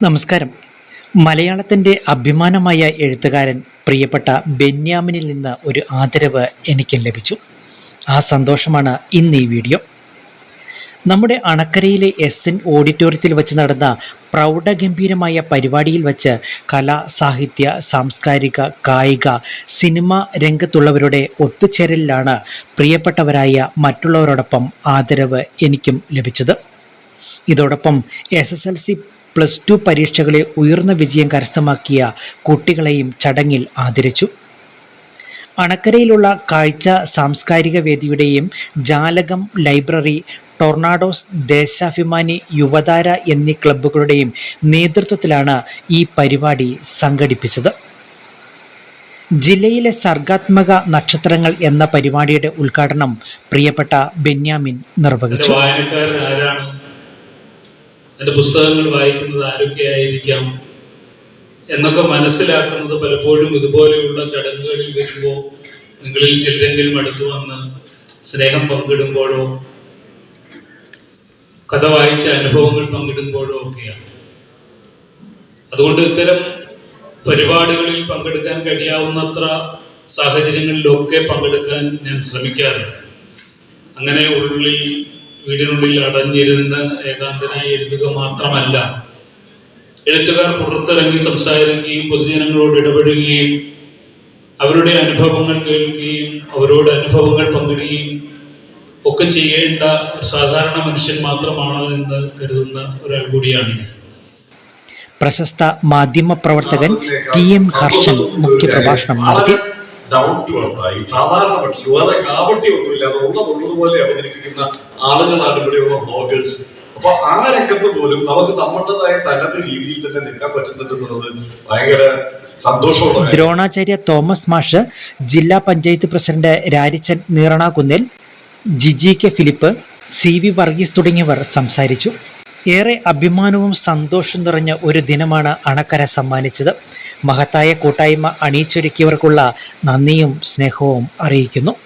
നമസ്കാരം. മലയാളത്തിന്റെ അഭിമാനമായ എഴുത്തുകാരൻ പ്രിയപ്പെട്ട ബെന്യാമിനിൽ നിന്ന് ഒരു ആദരവ് എനിക്ക് ലഭിച്ചു. ആ സന്തോഷമാണ് ഇന്ന് ഈ വീഡിയോ. നമ്മുടെ അണക്കരയിലെ എസ് എൻ ഓഡിറ്റോറിയത്തിൽ വെച്ച് നടന്ന പ്രൗഢഗംഭീരമായ പരിപാടിയിൽ വെച്ച് കലാ സാഹിത്യ സാംസ്കാരിക കായിക സിനിമ രംഗത്തുള്ളവരുടെ ഒത്തുചേരലിലാണ് പ്രിയപ്പെട്ടവരായ മറ്റുള്ളവരോടൊപ്പം ആദരവ് എനിക്കും ലഭിച്ചത്. ഇതോടൊപ്പം S S L C plus two പരീക്ഷകളിൽ ഉയർന്ന വിജയം കരസ്ഥമാക്കിയ കുട്ടികളെയും ചടങ്ങിൽ ആദരിച്ചു. അണക്കരയിലുള്ള കാഴ്ച സാംസ്കാരിക വേദിയുടെയും ജാലകം ലൈബ്രറി ടൊർണാഡോസ് ദേശാഭിമാനി യുവതാര എന്നീ ക്ലബ്ബുകളുടെയും നേതൃത്വത്തിലാണ് ഈ പരിപാടി സംഘടിപ്പിച്ചത്. ജില്ലയിലെ സർഗാത്മക നക്ഷത്രങ്ങൾ എന്ന പരിപാടിയുടെ ഉദ്ഘാടനം പ്രിയപ്പെട്ട ബെന്യാമിൻ നിർവഹിച്ചു. വായനക്കാരൻ ആരാണ്? എന്റെ പുസ്തകങ്ങൾ വായിക്കുന്നത് ആരൊക്കെയായിരിക്കാം എന്നൊക്കെ മനസ്സിലാക്കുന്നത് പലപ്പോഴും ഇതുപോലെയുള്ള ചടങ്ങുകളിൽ വരുമ്പോൾ നിങ്ങളിൽ ചിലരെങ്കിലും അടുത്തു വന്ന് സ്നേഹം പങ്കിടുമ്പോഴോ കഥ വായിച്ച അനുഭവങ്ങൾ പങ്കിടുമ്പോഴോ ഒക്കെയാണ്. അതുകൊണ്ട് ഇത്തരം പരിപാടികളിൽ പങ്കെടുക്കാൻ കഴിയാവുന്നത്ര സാഹചര്യങ്ങളിലൊക്കെ പങ്കെടുക്കാൻ ഞാൻ ശ്രമിക്കാറുണ്ട്. അങ്ങനെ ഉള്ളിൽ വീടിനുള്ളിൽ അടഞ്ഞിരുന്ന് ഏകാന്തനായി എഴുതുക മാത്രമല്ല എഴുത്തുകാർ പുറത്തിറങ്ങി സംസാരിക്കുകയും പൊതുജനങ്ങളോട് ഇടപെടുകയും അവരുടെ അനുഭവങ്ങൾ കേൾക്കുകയും അവരോട് അനുഭവങ്ങൾ പങ്കിടുകയും ഒക്കെ ചെയ്യേണ്ട സാധാരണ മനുഷ്യൻ മാത്രമാണ് എന്ന് കരുതുന്ന ഒരാൾ കൂടിയാണ് പ്രശസ്ത മാധ്യമ പ്രവർത്തകൻ ടി എം ഹർഷൻ മുഖ്യപ്രഭാഷണം നടത്തി. ഡൗൺ ടു ആയി സാധാരണ മട്ടിൽ വേറെ കാപട്ടി ഒന്നുമില്ലാതെ ഉള്ളതുള്ളതുപോലെ അവതരിപ്പിക്കുന്ന ആളുകളാണ് ഇവിടെയുള്ള ബ്ലോഗേഴ്സ് അപ്പൊ ആ രംഗത്ത് പോലും നമുക്ക് നമ്മുടേതായ തനത് രീതിയിൽ തന്നെ നിൽക്കാൻ പറ്റുന്നുണ്ടെന്നുള്ളത് ഭയങ്കര ദ്രോണാചാര്യ തോമസ് മാഷ് ജില്ലാ panchayat president Rarichan Neeranakunnil Giji K Philip C V Varghese തുടങ്ങിയവർ സംസാരിച്ചു. ഏറെ അഭിമാനവും സന്തോഷം നിറഞ്ഞ ഒരു ദിനമാണ് അണക്കര സമ്മാനിച്ചത്. മഹത്തായ കൂട്ടായ്മ അണിയിച്ചൊരുക്കിയവർക്കുള്ള നന്ദിയും സ്നേഹവും അറിയിക്കുന്നു.